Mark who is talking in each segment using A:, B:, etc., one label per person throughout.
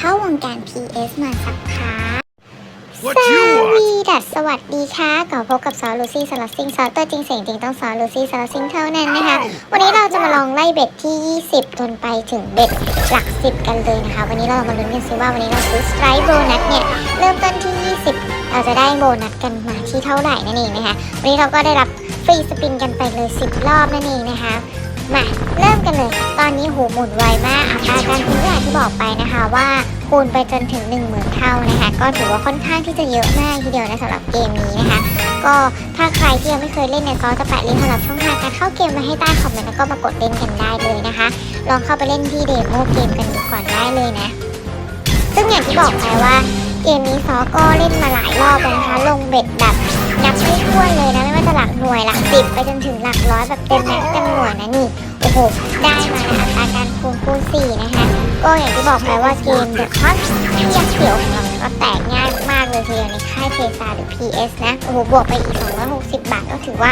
A: PS มาสักพัก
B: What
A: ส
B: you
A: วี
B: want?
A: ดัสสวัสดีค่ะกลับพบกับซอลูซี่สลัดซิงซอตัวจริงเสียงจริงต้องซอลูซี่สลัดซิงเท่านั้นนะคะ วันนี้เราจะมาลองไล่เบ็ดที่ 20 จนไปถึงเบ็ดหลัก 10 กันเลยนะคะ วันนี้เรามาลุ้นกันซิว่าวันนี้เราซื้อสไตร์โบนัสเนี่ย เริ่มต้นที่ 20 เราจะได้โบนัสกันมาที่เท่าไหร่นั่นเองนะคะ วันนี้เราก็ได้รับฟรีสปินกันไปเลย 10 รอบนั่นเองนะคะ มาเริ่มกันเลย ตอนนี้หูหมุนไวมากอัตราการคูณก็อย่างที่บอกไปนะคะว่าคูณไปจนถึง1 0,000เท่านะคะ ก็ถือว่าค่อนข้างที่จะเยอะมากทีเดียวนะสำหรับเกมนี้นะคะ ก็ถ้าใครที่ยังไม่เคยเล่นเนี่ยซอจะแปะลิงก์สำหรับช่องทางการเข้าเกมมาให้ใต้คอมเมนต์แล้วก็มากดเล่นกันได้เลยนะคะ ลองเข้าไปเล่นที่เดโมเกมกันดูก่อนได้เลยนะ ซึ่งอย่างที่บอกไปว่าเกมนี้ซอก็เล่นมาหลายรอบแล้วนะคะลงเบ็ดแบบ ถ้วนเลยนะไม่ว่าจะหลักหน่วยหลักสิบไปจนถึงหลักร้อยแบบเต็มแม็กซ์เต็มหน่วยนะนี่โอ้โหได้มานะอัตราการคูณคูณสี่นะคะก็อย่างที่บอกไปว่าเกมเดอะคอนที่ยักษ์เขียวของเราเนี่ยก็แตกง่ายมากเลยทีเดียวในค่ายเพซาหรือ PS นะโอ้โหบวกไปอีก 260 บาทก็ถือว่า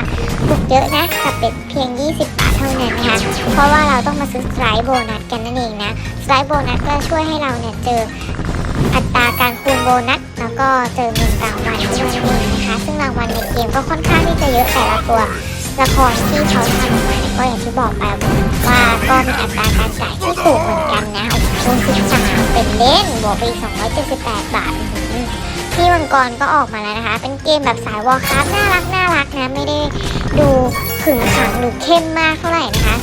A: ถูกเยอะนะกับเป็ดเพียง 20 บาทเท่านั้นนะคะเพราะว่าเราต้องมาซื้อสไตร์โบนัสกันนั่นเองนะสไตร์โบนัสก็ช่วยให้เราเนี่ยเจอ อัตราการคูณโบนัสแล้วก็เจอเงินรางวัลด้วยนั่นเองนะคะ ซึ่งรางวัลในเกมก็ค่อนข้างที่จะเยอะแต่ละตัวละครที่เขาทำออกมาเนี่ยก็อย่างที่บอกไปว่าก็มีอัตราการจ่ายที่สูงเหมือนกันนะคูณ13เป็นเล่นบวกไปอีก278 บาทพี่มังกรก็ออกมาแล้วนะคะ เป็นเกมแบบสายวอลคราฟน่ารักน่ารักนะ ไม่ได้ดูขึงขังหรือเข้มมากเท่าไหร่นะคะ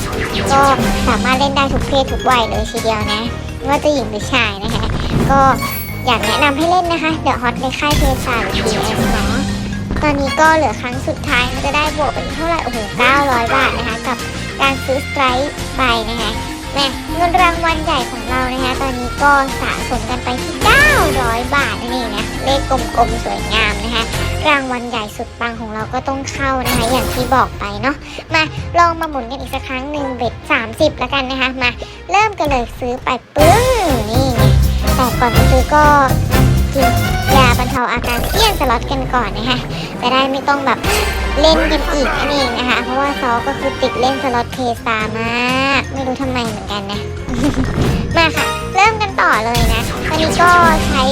A: ก็สามารถเล่นได้ทุกเพศทุกวัยเลยทีเดียวนะไม่ว่าจะหญิงหรือชายนะคะ ก็ อยากแนะนำให้เล่นนะคะเดี๋ยวฮอตในค่ายเพซาหรือ PS เนาะตอนนี้ก็เหลือครั้งสุดท้ายมันจะได้บวกไปเท่าไหร่โอ้โห900 บาทนะคะ กับการซื้อสไตร์ไปนะคะแม่เงินรางวัลใหญ่ของเรานะคะ ตอนนี้ก็สะสมกันไปที่ 900 บาทนั่นเองนะเลขกลมๆสวยงามนะคะ รางวัลใหญ่สุดปังของเราก็ต้องเข้านะคะ อย่างที่บอกไปเนาะมาลองมาหมุนกันอีกสักครั้งหนึ่งเบ็ด30 แล้วกันนะคะมาเริ่มกันเลยซื้อไปปึ้งนี่ แต่ก่อนจะซื้อก็กินยาบรรเทาอาการเสี่ยงสล็อตกันก่อนนะคะจะได้ไม่ต้องแบบเล่นกันอีกนั่นเองนะคะ เพราะว่าซอก็คือติดเล่นสล็อตเพซามาก ไม่รู้ทำไมเหมือนกันนะ มาค่ะ เริ่มกันต่อเลยนะตอนนี้ก็ใช้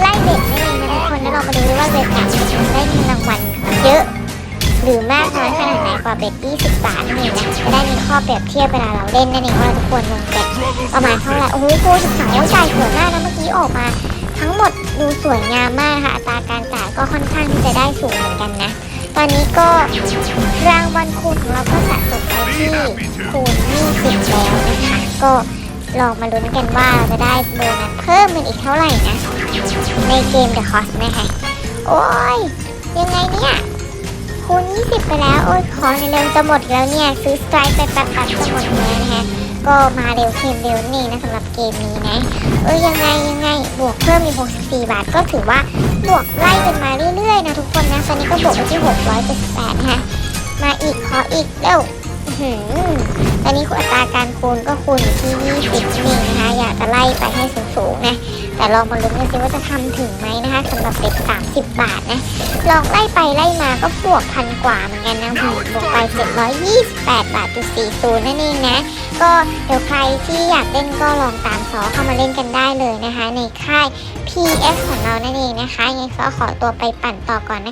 A: ไล่เบ็ดนั่นเองนะทุกคนแล้วเรามาดูว่าเบ็ดไหนจะได้เงินรางวัลเยอะ หรือมากน้อยขนาดไหนกว่าเบ็ด20 บาทนั่นเองนะจะได้มีข้อเปรียบเทียบเวลาเราเล่นนั่นเองว่าเราจะควรลงเบ็ดประมาณเท่าไหร่โอ้โหคูณ12ว่าจ่ายสวยมากนะเมื่อกี้ออกมา ทั้งหมดดูสวยงามมากนะคะอัตราการจ่ายก็ค่อนข้างที่จะได้สูงเหมือนกันนะตอนนี้ก็รางวัลคูณของเราก็สะสมไปที่คูณ20แล้วนะคะก็ลองมาลุ้นกันว่าเราจะได้โบนัสเพิ่มเป็นอีกเท่าไหร่นะ ในเกม The Cost นะคะ โอ้ย ยังไงเนี่ย 20 ไปแล้ว โอ้ยขอในเร็วจะหมดแล้วเนี่ย ซื้อสไตร์ไปแป๊บๆจะหมดแล้วนะคะก็มาเร็วเค็มเร็วนี่นะสำหรับเกมนี้นะเออยังไงยังไงบวกเพิ่มมีก64 บาท ก็ถือว่าบวกไล่กันมาเรื่อยๆนะทุกคนนะตอนนี้ก็บวกไปที่ 678นะคะมาอีกขออีกเร็วอื้อหือตอนนี้อัตราการคูณก็คูณอยู่ที่20นี่นะคะอยากจะไล่ไปให้สูงๆนะ แต่ลองมาลุ้นกันสิว่าจะทำถึงไหมนะคะสำหรับเด็ก30 บาทนะ ลองไล่ไปไล่มาก็บวกพันกว่าเหมือนกันนะบวกไป 728 บาทจุด40นั่นเองนะ ก็เดี๋ยวใครที่อยากเล่นก็ลองตามซอเข้ามาเล่นกันได้เลยนะคะ ในค่าย PS ของเรานั่นเองนะคะยังไงก็ขอตัวไปปั่นต่อก่อนนะคะ